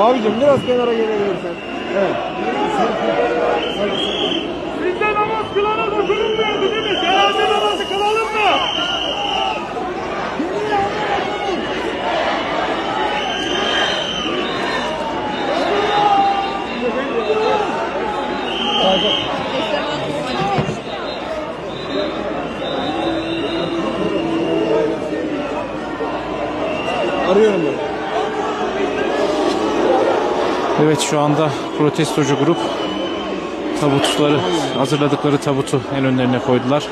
Abicim biraz kenara gelebilirsen. Evet. Arıyorum ben. Evet şu anda protestocu grup tabutları hazırladıkları tabutu en önlerine koydular.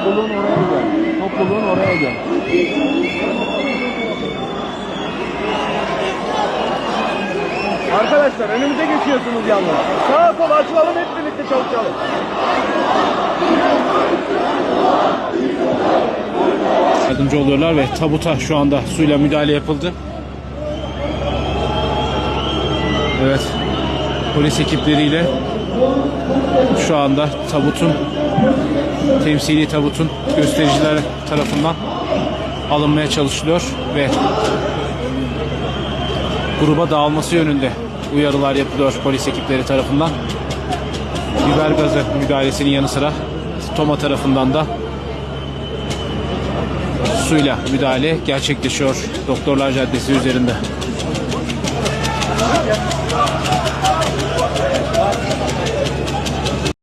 Topluluğun oraya gel. Topluluğun oraya gel. Arkadaşlar önümüze geçiyorsunuz yalnız. Sağa sola açılalım hep birlikte çalışalım. Yardımcı oluyorlar ve tabuta şu anda suyla müdahale yapıldı. Evet. Polis ekipleriyle şu anda tabutun temsili tabutun göstericiler tarafından alınmaya çalışılıyor ve gruba dağılması yönünde uyarılar yapılıyor polis ekipleri tarafından. Biber gazı müdahalesinin yanı sıra Toma tarafından da suyla müdahale gerçekleşiyor Doktorlar Caddesi üzerinde.